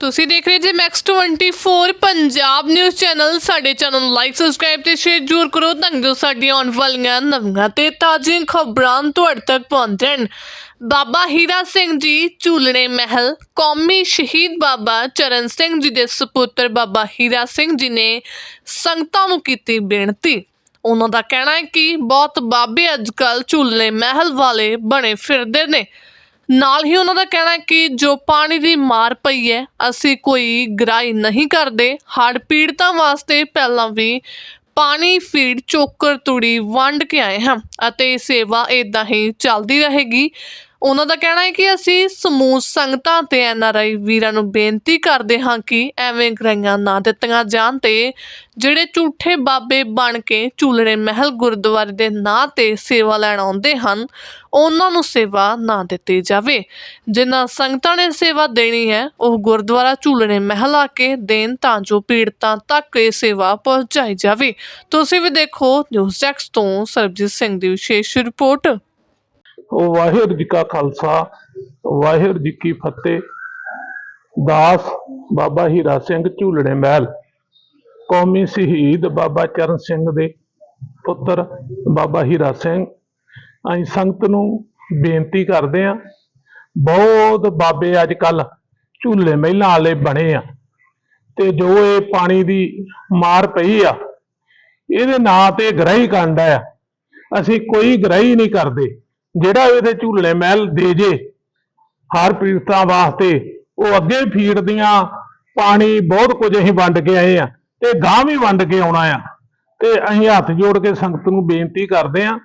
ਤੁਸੀਂ ਦੇਖ ਰਹੇ G Max 24 Punjab news channel ਸਾਡੇ ਚੈਨਲ ਨੂੰ ਲਾਈਕ ਸਬਸਕ੍ਰਾਈਬ ਤੇ ਸ਼ੇਅਰ ਜ਼ਰੂਰ ਕਰੋ ਤਾਂ ਜੋ ਸਾਡੀਆਂ ਆਉਣ ਵਾਲੀਆਂ ਨਵੀਆਂ ਤੇ ਤਾਜ਼ੀਆਂ ਖਬਰਾਂ ਤੁਹਾਡੇ ਤੱਕ ਪਹੁੰਚਣ ਬਾਬਾ ਹੀਰਾ ਸਿੰਘ ਜੀ, ਝੂਲਣੇ ਮਹਿਲ, ਕੌਮੀ ਸ਼ਹੀਦ ਬਾਬਾ ਚਰਨ ਸਿੰਘ ਜੀ ਦੇ ਸੁਪੁੱਤਰ ਬਾਬਾ ਹੀਰਾ ਸਿੰਘ ਜੀ ਨੇ ਸੰਗਤਾਂ ਨੂੰ ਕੀਤੀ ਬੇਨਤੀ। ਉਹਨਾਂ ਦਾ ਕਹਿਣਾ ਹੈ ਕਿ ਬਹੁਤ ਬਾਬੇ ਅੱਜਕੱਲ ਝੂਲਣੇ ਮਹਿਲ ਵਾਲੇ ਬਣੇ ਫਿਰਦੇ ਨੇ। ਨਾਲ ਹੀ ਉਹਨਾਂ ਦਾ ਕਹਿਣਾ ਹੈ ਕਿ ਜੋ ਪਾਣੀ ਦੀ ਮਾਰ ਪਈ ਹੈ, ਅਸੀਂ ਕੋਈ ਗ੍ਰਾਈ ਨਹੀਂ ਕਰਦੇ। ਹੜ੍ਹ ਪੀੜਤਾਂ ਵਾਸਤੇ ਪਹਿਲਾਂ ਵੀ ਪਾਣੀ ਫੀਡ ਚੋਕਰ ਤੁੜੀ ਵੰਡ ਕੇ ਆਏ ਹਾਂ ਅਤੇ ਇਹ ਸੇਵਾ ਇਦਾਂ ਹੀ ਚੱਲਦੀ ਰਹੇਗੀ। ਉਹਨਾਂ ਦਾ ਕਹਿਣਾ ਹੈ ਕਿ ਅਸੀਂ ਸਮੂਹ ਸੰਗਤਾਂ ਤੇ ਐਨਆਰਆਈ ਵੀਰਾਂ ਨੂੰ ਬੇਨਤੀ ਕਰਦੇ ਹਾਂ ਕਿ ਐਵੇਂ ਗਰਾਈਆਂ ਨਾ ਦਿੱਤੀਆਂ ਜਾਣ ਤੇ ਜਿਹੜੇ ਝੂਠੇ ਬਾਬੇ ਬਣ ਕੇ ਝੂਲਣੇ ਮਹਿਲ ਗੁਰਦੁਆਰੇ ਦੇ ਨਾਂ ਤੇ ਸੇਵਾ ਲੈਣ ਆਉਂਦੇ ਹਨ, ਉਹਨਾਂ ਨੂੰ ਸੇਵਾ ਨਾ ਦਿੱਤੀ ਜਾਵੇ। ਜਿਨ੍ਹਾਂ ਸੰਗਤਾਂ ਨੇ ਸੇਵਾ ਦੇਣੀ ਹੈ, ਉਹ ਗੁਰਦੁਆਰਾ ਝੂਲਣੇ ਮਹਿਲ ਆ ਕੇ ਦੇਣ ਤਾਂ ਜੋ ਪੀੜਤਾਂ ਤੱਕ ਇਹ ਸੇਵਾ ਪਹੁੰਚਾਈ ਜਾਵੇ। ਤੁਸੀਂ ਵੀ ਦੇਖੋ, ਨਿਊਜ਼ ਡੈਸਕ ਤੋਂ ਸਰਬਜੀਤ ਸਿੰਘ ਦੀ ਵਿਸ਼ੇਸ਼ ਰਿਪੋਰਟ। ਵਾਹਿਗੁਰੂ ਜੀ ਕਾ ਖਾਲਸਾ, ਵਾਹਿਗੁਰੂ ਜੀ ਕੀ ਫਤਿਹ। ਦਾਸ ਬਾਬਾ ਹੀਰਾ ਸਿੰਘ ਝੂਲਣੇ ਮਹਿਲ, ਕੌਮੀ ਸ਼ਹੀਦ ਬਾਬਾ ਚਰਨ ਸਿੰਘ ਦੇ ਪੁੱਤਰ ਬਾਬਾ ਹੀਰਾ ਸਿੰਘ। ਅਸੀਂ ਸੰਗਤ ਨੂੰ ਬੇਨਤੀ ਕਰਦੇ ਆ ਬਹੁਤ ਬਾਬੇ ਅੱਜ ਕੱਲ ਝੂਲੇ ਮਹਿਲਾਂ ਵਾਲੇ ਬਣੇ ਆ ਤੇ ਜੋ ਇਹ ਪਾਣੀ ਦੀ ਮਾਰ ਪਈ ਆ, ਇਹਦੇ ਨਾਂ ਤੇ ਗ੍ਰਹਿ ਕਾਂਡਾ ਆ। ਅਸੀਂ ਕੋਈ ਗ੍ਰਹਿ ਨਹੀਂ ਕਰਦੇ। ਜਿਹੜਾ ਇਹਦੇ ਝੂਲੇ ਮਹਿਲ ਦੇ ਜੇ ਹਰ ਪੀੜਤਾਂ ਵਾਸਤੇ ਉਹ ਅੱਗੇ ਫੀਡ ਦੀਆਂ ਪਾਣੀ, ਬਹੁਤ ਕੁਝ ਅਸੀਂ ਵੰਡ ਕੇ ਆਏ ਆ, ਤੇ ਗਾਂ ਵੀ ਵੰਡ ਕੇ ਆਉਣਾ ਆ। ਤੇ ਅਸੀਂ ਹੱਥ ਜੋੜ ਕੇ ਸੰਗਤ ਨੂੰ ਬੇਨਤੀ ਕਰਦੇ ਆ,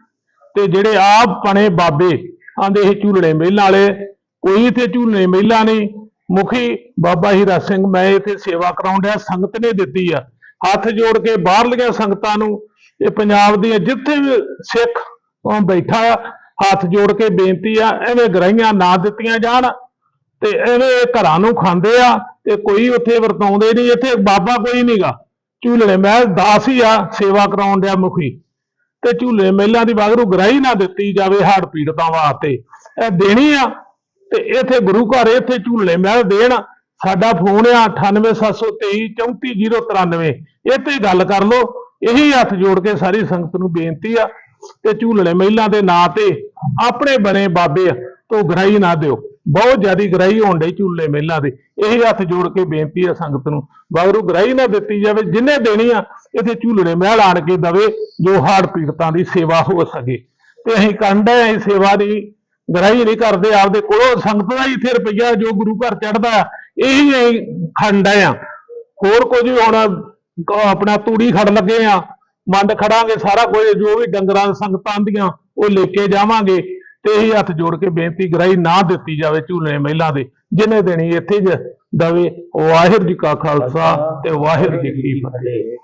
ਤੇ ਜਿਹੜੇ ਆਪ ਪਣੇ ਬਾਬੇ ਆਂਦੇ ਇਹ ਝੂਲਣੇ ਮਹਿਲਾਂ ਵਾਲੇ, ਕੋਈ ਤੇ ਝੂਲਣੇ ਮਹਿਲਾਂ ਨਹੀਂ। ਮੁਖੀ ਬਾਬਾ ਹੀਰਾ ਸਿੰਘ, ਮੈਂ ਇੱਥੇ ਸੇਵਾ ਕਰਾਉਣ ਡਿਆ, ਸੰਗਤ ਨੇ ਦਿੱਤੀ ਆ। ਹੱਥ ਜੋੜ ਕੇ ਬਾਹਰਲੀਆਂ ਸੰਗਤਾਂ ਨੂੰ, ਇਹ ਪੰਜਾਬ ਦੀਆਂ ਜਿੱਥੇ ਵੀ ਸਿੱਖ ਬੈਠਾ ਹੱਥ ਜੋੜ ਕੇ ਬੇਨਤੀ ਆ, ਐਵੇਂ ਗਰਾਈਆਂ ਨਾ ਦਿੱਤੀਆਂ ਜਾਣ ਤੇ ਐਵੇਂ ਘਰਾਂ ਨੂੰ ਖਾਂਦੇ ਆ ਤੇ ਕੋਈ ਉੱਥੇ ਵਰਤਾਉਂਦੇ ਨਹੀਂ, ਇੱਥੇ ਬਾਬਾ ਕੋਈ ਨਹੀਂਗਾ ਝੂਲਣੇ ਮਹਿਲ ਦਾਸ ਹੀ ਆ, ਸੇਵਾ ਕਰਾਉਣ ਡਿਆ ਮੁਖੀ। ਤੇ ਝੂਲੇ ਮਹਿਲਾਂ ਦੀ ਵਾਗਰੂ ਗਰਾਈ ਨਾ ਦਿੱਤੀ ਜਾਵੇ ਹੜ ਪੀੜਤਾਂ ਵਾਸਤੇ। ਇਹ ਦੇਣੀ ਆ ਤੇ ਇੱਥੇ ਗੁਰੂ ਘਰ ਇੱਥੇ ਝੂਲੇ ਮਹਿਲ ਦੇਣ। ਸਾਡਾ ਫੋਨ ਆ 98723 34093 ਇੱਥੇ ਗੱਲ ਕਰ ਲਓ। ਇਹੀ ਹੱਥ ਜੋੜ ਕੇ ਸਾਰੀ ਸੰਗਤ ਨੂੰ ਬੇਨਤੀ ਆ। ਤੇ ਝੂਲਣੇ ਮਹਿਲਾਂ ਦੇ ਨਾਂ ਤੇ ਆਪਣੇ ਬਣੇ ਬਾਬੇ ਤੋਂ ਗਰਾਈ ਨਾ ਦਿਓ। ਬਹੁਤ ਜ਼ਿਆਦੀ ਗਰਾਈ ਹੋਣ ਡਈ ਝੂਲੇ ਮਹਿਲਾਂ ਦੇ। ਇਹੀ ਹੱਥ ਜੋੜ ਕੇ ਬੇਨਤੀ ਆ ਸੰਗਤ ਨੂੰ ਵਾਗਰੂ ਗਰਾਈ ਨਾ ਦਿੱਤੀ ਜਾਵੇ, ਜਿੰਨੇ ਦੇਣੀ ਆ, ਇੱਥੇ ਝੂਲਣੇ ਮਹਿਲ ਆਣ ਕੇ ਦਵੇ, ਜੋ ਹਾੜ ਪੀੜਤਾਂ ਦੀ ਸੇਵਾ ਹੋ ਸਕੇ। ਤੇ ਅਸੀਂ ਕੰਡਾ ਅਸੀਂ ਸੇਵਾ ਦੀ ਗਰਾਈ ਨਹੀਂ ਕਰਦੇ, ਆਪਦੇ ਕੋਲੋਂ ਸੰਗਤ ਦਾ ਹੀ ਇੱਥੇ ਰੁਪਈਆ ਜੋ ਗੁਰੂ ਘਰ ਚੜਦਾ ਇਹੀ ਅਸੀਂ ਖੰਡ ਆ। ਹੋਰ ਕੁਝ ਹੁਣ ਆਪਣਾ ਤੂੜੀ ਖੜ ਲੱਗੇ ਆ ਵੰਡ ਖੜਾਂਗੇ ਸਾਰਾ ਕੁਝ, ਜੋ ਵੀ ਡੰਗਰਾਂ ਸੰਗਤਾਂ ਦੀਆਂ ਉਹ ਲੈ ਕੇ ਜਾਵਾਂਗੇ ਤੇ ਇਹੀ ਹੱਥ ਜੋੜ ਕੇ ਬੇਨਤੀ ਗਰਾਈ ਨਾ ਦਿੱਤੀ ਜਾਵੇ ਝੂਲੇ ਮਹਿਲਾ ਦੇ ਜਿਹਨੇ ਦੇਣੀ ਇੱਥੇ ਜ ਦਵੇ, ਵਾਹਿਗੁਰੂ ਜੀ ਕਾ ਖਾਲਸਾ ਤੇ ਵਾਹਿਗੁਰੂ ਜੀ ਕੀ ਫਤਿਹ।